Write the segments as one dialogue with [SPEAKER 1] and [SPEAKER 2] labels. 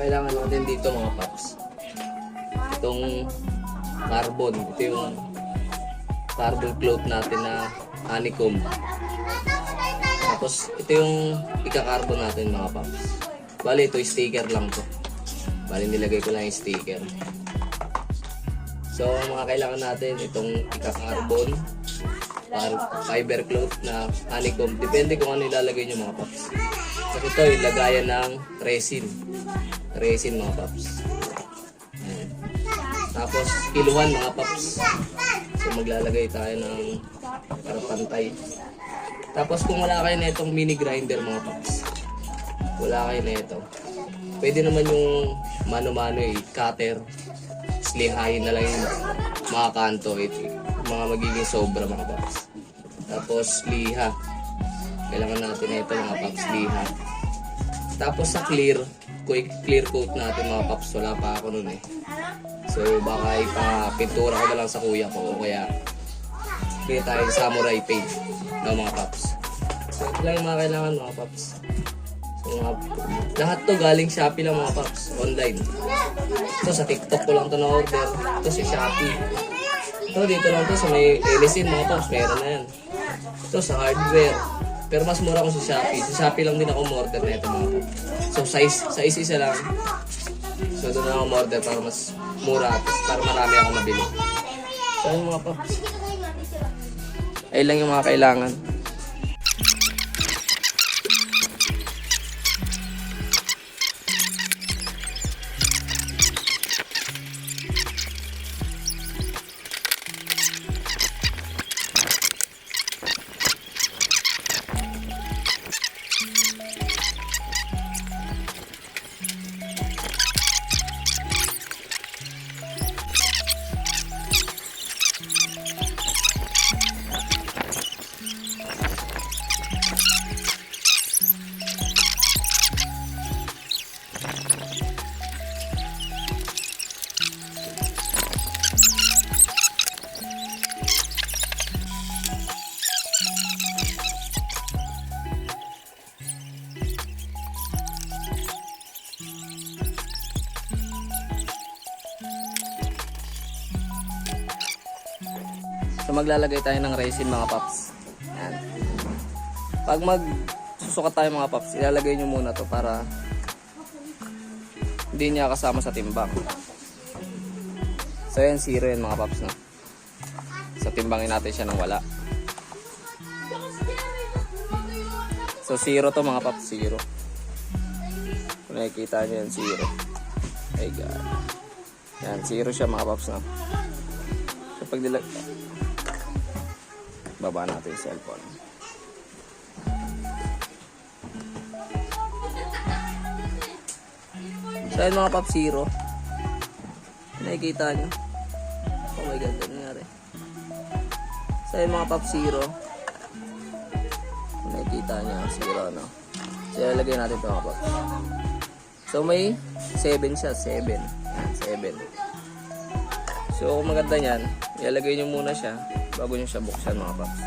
[SPEAKER 1] Kailangan natin dito mga paps. Itong carbon. Ito yung carbon cloth natin na honeycomb. Tapos, ito yung ika-carbon natin mga paps. Bali, ito sticker lang to. Bali, nilagay ko lang yung sticker. So, ang mga kailangan natin, itong ika-carbon, fiber cloth na honeycomb. Depende kung ano ilalagay nyo mga paps. At ito, yung ng resin. Resin mga paps. Tapos, kiluhan mga paps. So, maglalagay tayo ng para pantay. Tapos, kung wala kayo na itong mini grinder mga paps, wala kayo na ito. Pwede naman yung mano-mano eh, cutter. Slihayin na lang yung mga kanto. It, mga magiging sobra mga paps. Tapos, liha. Kailangan natin na ito mga paps, liha. Tapos sa clear, quick clear coat natin mga paps, wala pa ako nun eh. So baka ipapintura ko na lang sa kuya ko o kaya bigyan tayo samurai paint ng mga paps. So ito lang yung mga kailangan mga paps. So mga, lahat to galing Shopee lang mga paps, online. So sa TikTok ko lang to na-order. Ito si Shopee. Ito dito lang to sa may Elisin mga paps, meron na yan. Ito sa hardware. Pero mas mura ko sa Shopee. Sa Shopee lang din ako umorder na ito mga paps. So size, size isa lang. So doon ako umorder para mas mura at para marami ako mabili. So mga paps. Ayun lang yung mga kailangan. Maglalagay tayo ng resin mga paps. Yan. Pag mag susukat tayo mga paps, ilalagay nyo muna to para hindi niya kasama sa timbang. So yan, zero yan mga paps no. So timbangin natin siya ng wala. So zero to mga paps, zero. Kung nakikita nyo yan, zero. Ay God. Yan, zero siya mga paps no. So pag dilag... Baba natin yung cellphone. So yun mga pop zero. Nakikita nyo. Oh my god, ano nangyari? So yun mga pop zero. Nakikita nyo, zero no. So ilalagay natin ito mga pop. So may 7 siya, 7. Yan, 7. So kung maganda yan, ilalagay nyo muna siya bago nyo siya buksan mga paps.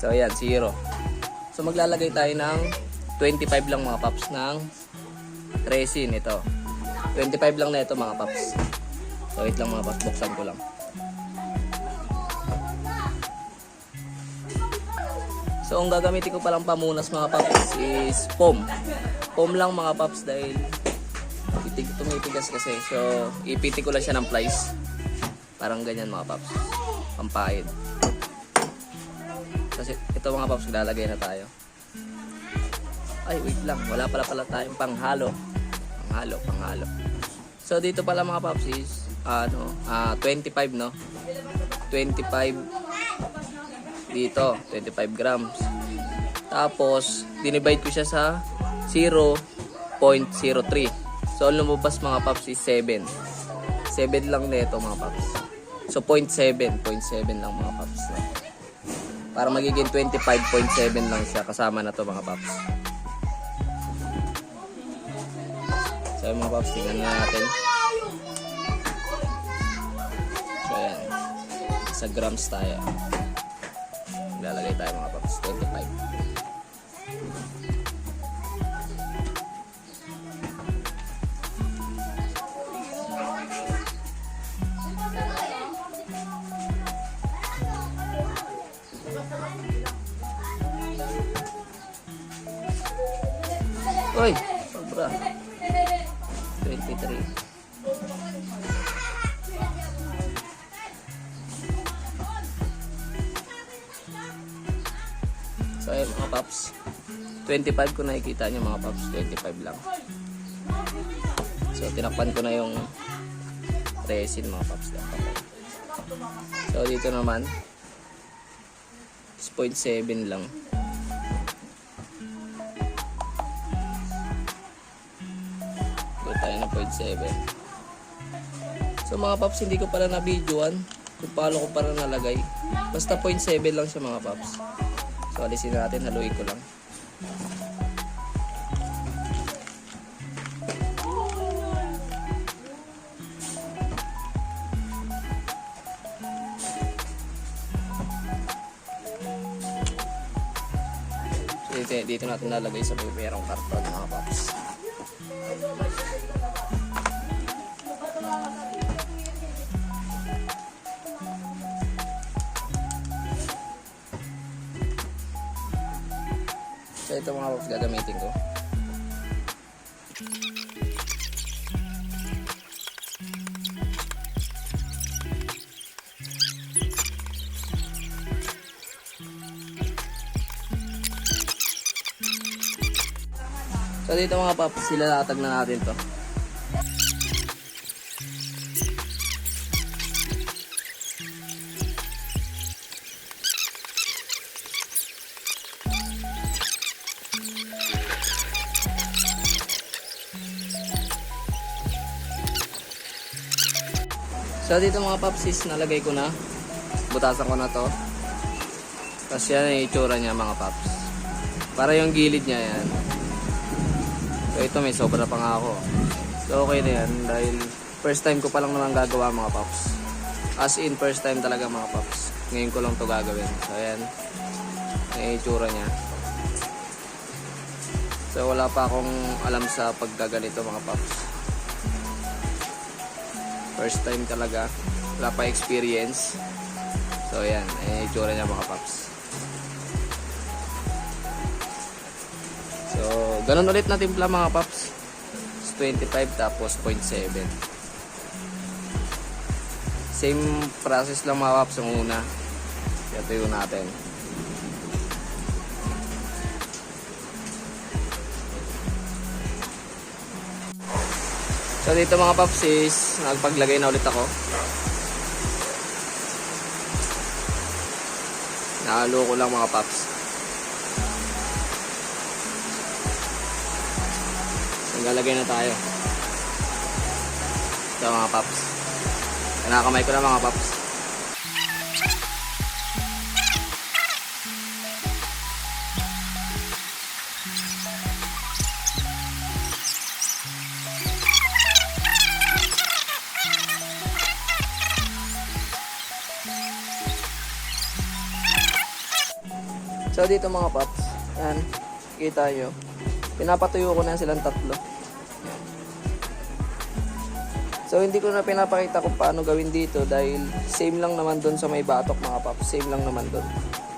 [SPEAKER 1] So ayan, zero. So maglalagay tayo ng 25 lang mga paps ng resin ito. 25 lang na ito mga paps. So wait lang mga paps, buksan ko lang. So ang gagamitin ko palang pamunas mga paps is foam. Foam lang mga paps dahil itig tumitigas kasi. So ipitik ko lang siya ng plies. Parang ganyan mga paps. Pampahid. Kasi ito mga paps, lalagay na tayo. Ay, wait lang. Wala pala pala tayong panghalo. Panghalo, panghalo. So dito pala mga paps is ano, ah 25 no. 25 dito, 25 grams. Tapos, dinivide ko siya sa 0.03. So, lumabas mga paps is 7. 7 lang nito mga paps. So 0.7, 0.7 lang mga paps. No? Para magiging 25.7 lang siya kasama na to mga paps. So mga paps, tingnan na natin. So ayan. Sa grams tayo. Lalagay tayo mga paps, 25. Uy, sobra. 23. So ayun mga paps. 25 ko nakikita nyo mga paps. 25 lang. So tinakpan ko na yung resin mga paps. So dito naman is 0.7 lang. 0.7. So mga paps, hindi ko pala na-videoan kung paano ko para nalagay. Basta 0.7 lang siya mga paps. So alisin natin, haluin ko lang. Dito, dito natin nalagay sa may merong karton mga paps. So ito mga paps gagamitin ko. So dito mga paps, sila latag na natin to. So dito mga papsis, nalagay ko na. Butasan ko na to. Tapos yan ang itsura niya mga paps. Para yung gilid niya yan. So ito may sobra pa nga ako. So okay na yan dahil first time ko pa lang naman gagawa mga paps. As in first time talaga mga paps. Ngayon ko lang to gagawin. So ayan. Ang itsura niya. So wala pa akong alam sa paggaganito mga paps. First time talaga. Wala pa experience. So ayan. Ang itsura niya mga paps. So, ganun ulit na timpla mga paps. It's 25 tapos 0.7. Same process lang mga paps ang una. Kaya tuyo natin. So dito mga paps is nagpaglagay na ulit ako. Nahalo ko lang mga paps. Naglalagay na tayo. Ito mga paps. Nakakamay ko na mga paps. So dito mga paps, yan, kita nyo. Pinapatuyo ko na silang tatlo. So hindi ko na pinapakita kung paano gawin dito dahil same lang naman doon sa may batok mga paps. Same lang naman doon.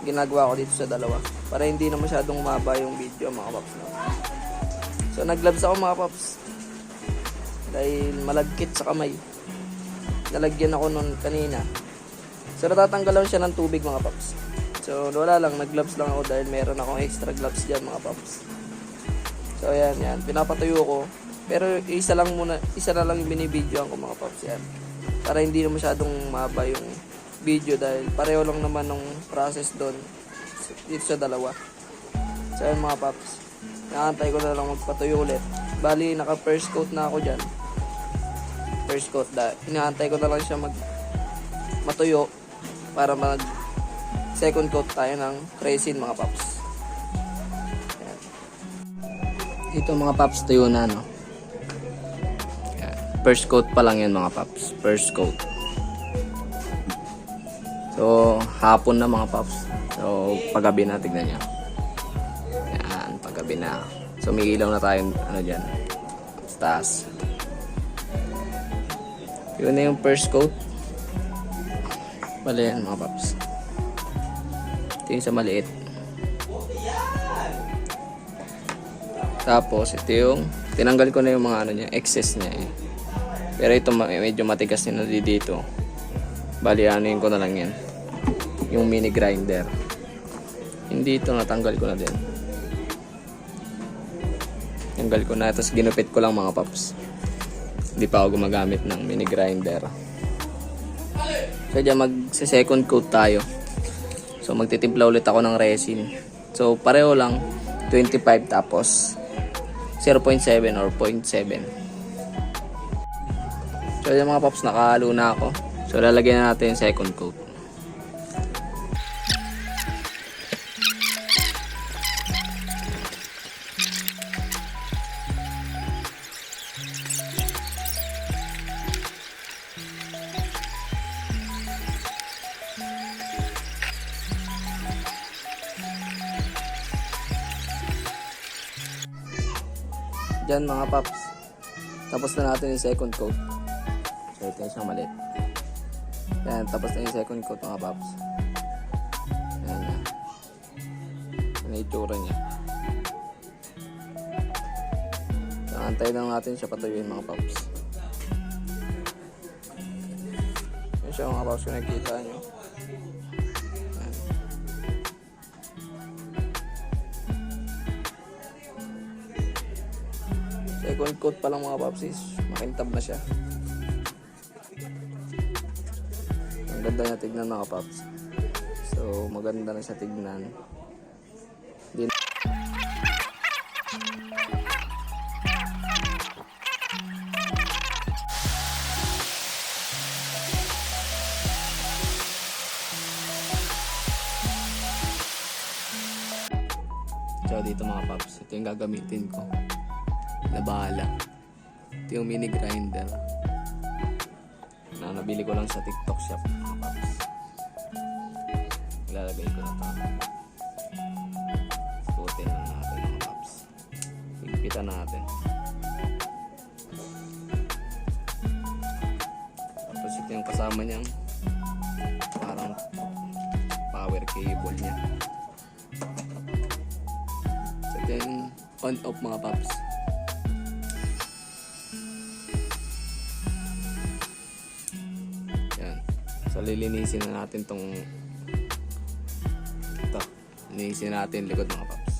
[SPEAKER 1] Ginagawa ko dito sa dalawa. Para hindi na masyadong maba yung video mga paps. No? So nagloves ako mga paps. Dahil malagkit sa kamay. Nalagyan ako nun kanina. So natatanggalan siya ng tubig mga paps. So wala lang, nag-gloves lang ako dahil meron akong extra gloves dyan mga paps. So ayan, yan. Pinapatuyo ko. Pero isa lang muna, isa na lang yung binibidyoan ko mga paps yan. Para hindi na masyadong mahaba yung video dahil pareho lang naman ng process doon dito sa dalawa. So ayan mga paps. Nakantay ko na lang magpatuyo ulit. Bali, naka first coat na ako dyan. First coat dahil inaantay ko na lang siya mag matuyo para mag second coat tayo ng resin mga paps. Ayan. Dito mga paps tuyo na no. Ayan. First coat pa lang yan mga paps. First coat. So, hapon na mga paps. So, paggabi na, tignan nyo. Ayan, paggabi na. So, may ilaw na tayo, ano dyan, sa taas. Yun na yung first coat. Bali yan mga paps. Ito yung sa maliit. Tapos, ito yung, tinanggal ko na yung mga ano niya, excess niya eh. Pero ito medyo matigas na di- dito. Bali, anuin ko na lang yan. Yung mini grinder. Hindi ito, natanggal ko na din. Tanggal ko na, tapos ginupit ko lang mga paps. Hindi pa ako gumagamit ng mini grinder. So, dyan mag-second coat tayo. So, magtitimpla ulit ako ng resin. So, pareho lang. 25 tapos 0.7 or 0.7. So, yung mga paps, nakahalo na ako. So, lalagyan na natin yung second coat. Diyan mga paps. Tapos na natin yung second coat. So ito yung isang maliit. Yan, tapos na yung second coat mga paps. Yan na. Yan yung itsura niya. So lang natin siya patuyuin mga paps. Yan siya mga paps kung nakikita nyo. Second coat pa lang mga papsis, makintab na siya. Ang ganda niya tignan mga paps. So maganda na siya tignan. Din So dito mga paps, ito yung gagamitin ko na bahala. Ito yung mini grinder na nabili ko lang sa TikTok shop. Ilalagay ko na ito. Putin lang natin mga paps. Higpitan natin. Tapos ito yung kasama niyang parang power cable niya. So yung on off mga paps. lilinisin na natin tong ito linisin natin likod mga paps.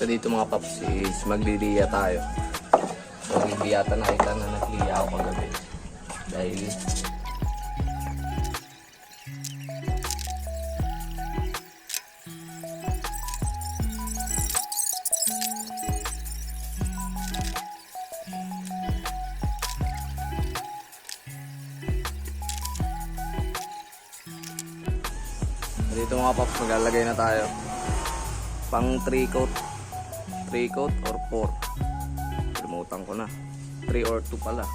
[SPEAKER 1] So dito mga paps is magliliya tayo. So hindi yata nakita na nagliya ako kagabi. Dahil dito mga paps maglalagay na tayo. Pang 3 coat. 3 coat or 4. Kalimutan ko na. 3 or 2 pala.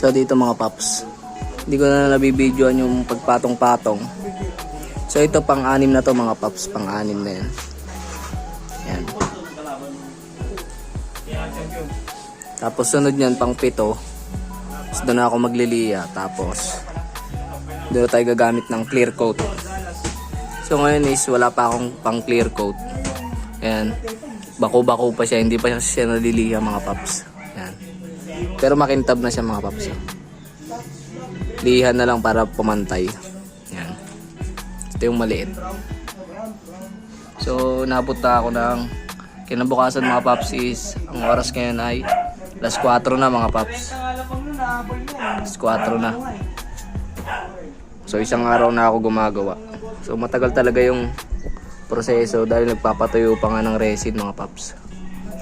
[SPEAKER 1] So dito mga paps. Hindi ko na nabibidyoan yung pagpatong-patong. So ito pang anim na to mga paps, pang anim na yan. Yan. Tapos sunod niyan pang pito. Tapos doon ako magliliya. Tapos doon tayo gagamit ng clear coat. So ngayon is wala pa akong pang clear coat. Ayan. Bako-bako pa siya. Hindi pa siya naliliya mga paps. Pero makintab na siya mga paps. Lihan na lang para pumantay. Yan. Ito yung maliit. So, napunta ako ng kinabukasan mga paps is ang oras ngayon ay alas 4 na mga paps. Alas 4 na. So, isang araw na ako gumagawa. So, matagal talaga yung proseso dahil nagpapatuyo pa nga ng resin mga paps.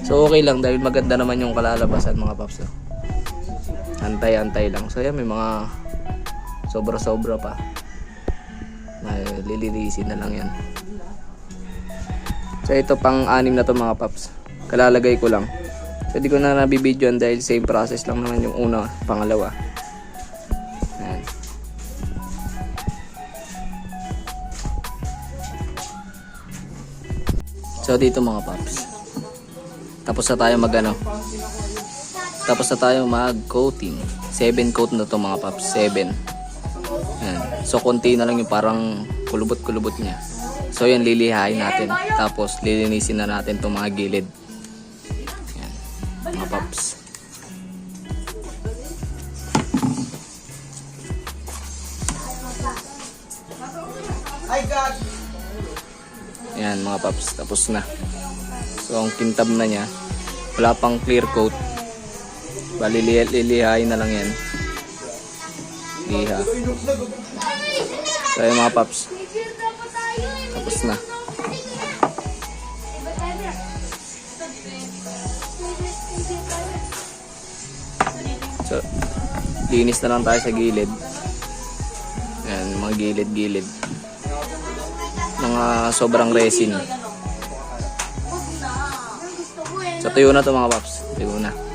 [SPEAKER 1] So, okay lang dahil maganda naman yung kalalabasan mga paps. Antay-antay lang. So yan, may mga sobra-sobra pa. Na lililisin na lang yan. So ito pang anim na to mga paps. Kalalagay ko lang. So di ko na nabibidyoan dahil same process lang naman yung una, pangalawa. Ayan. So dito mga paps. Tapos na tayo mag ano, tapos na tayo mag-coating. 7 coat na to mga paps. 7. Yan. So, konti na lang yung parang kulubot-kulubot niya. So, yan, lilihain natin. Tapos, lilinisin na natin itong mga gilid. Yan. Mga paps. Yan, mga paps. Tapos na. So, ang kintab na niya. Wala pang clear coat. Bali, li- lilihain na lang yan. Liha. So, yung mga paps. Tapos na. So, linis na lang tayo sa gilid. Ayan, mga gilid-gilid. Mga sobrang resin. So, tuyo na to mga paps. Tuyo na.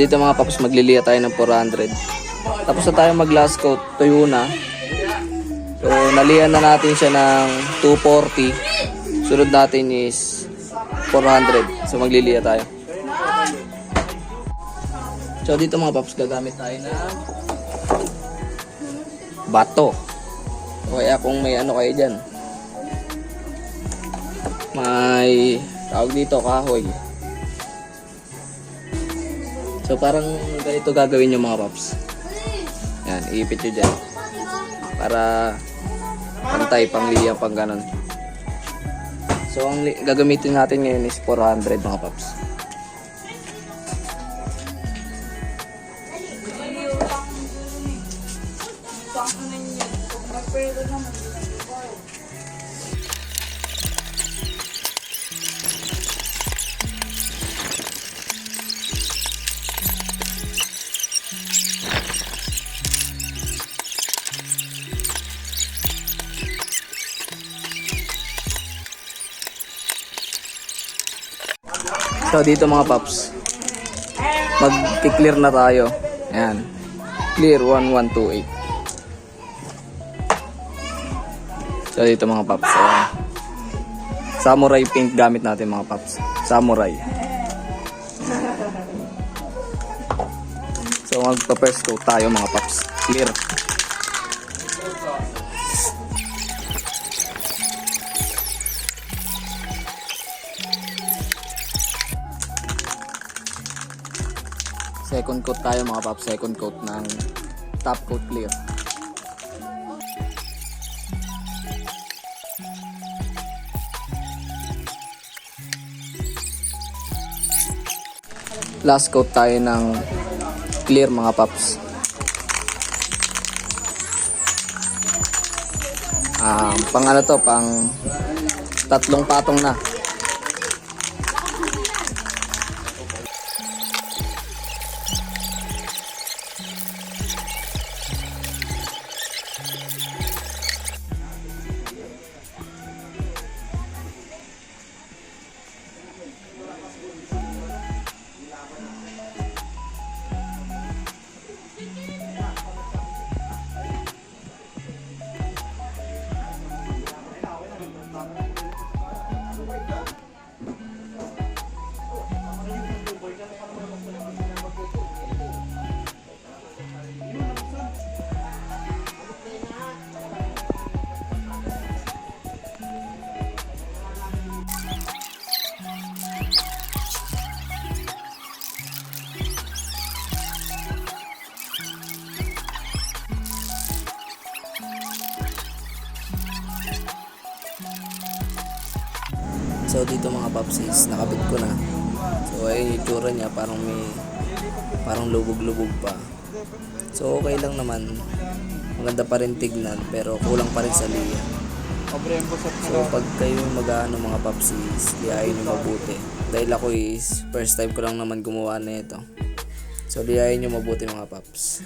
[SPEAKER 1] Dito mga paps, magliliya tayo ng 400. Tapos na tayo mag last coat, tuyo na. So naliyan na natin siya ng 240. Sunod natin is 400. So magliliya tayo. So dito mga paps, gagamit tayo ng bato. O kaya kung may ano kayo dyan. May tawag dito kahoy. So parang ganito gagawin yung mga paps. Yan, iipit nyo dyan. Para pantay pang liya pang ganon. So ang gagamitin natin ngayon is 400 mga paps. So dito mga paps, mag-clear na tayo. Ayan. Clear 1128. So dito mga paps. Ayan. Samurai paint gamit natin mga paps. Samurai. So magpa-first coat tayo mga paps. Clear. Mga. Second coat ng top coat clear. Last coat tayo ng clear mga paps. Ah, pang ano to, pang tatlong patong na. So dito mga papsis, nakabit ko na. So ayun yung itsura niya, parang may parang lubog-lubog pa. So okay lang naman. Maganda pa rin tignan pero kulang pa rin sa liya. So pag kayo mag-ano mga papsis, liyahin nyo mabuti. Dahil ako is first time ko lang naman gumawa na ito. So liyahin nyo mabuti mga paps.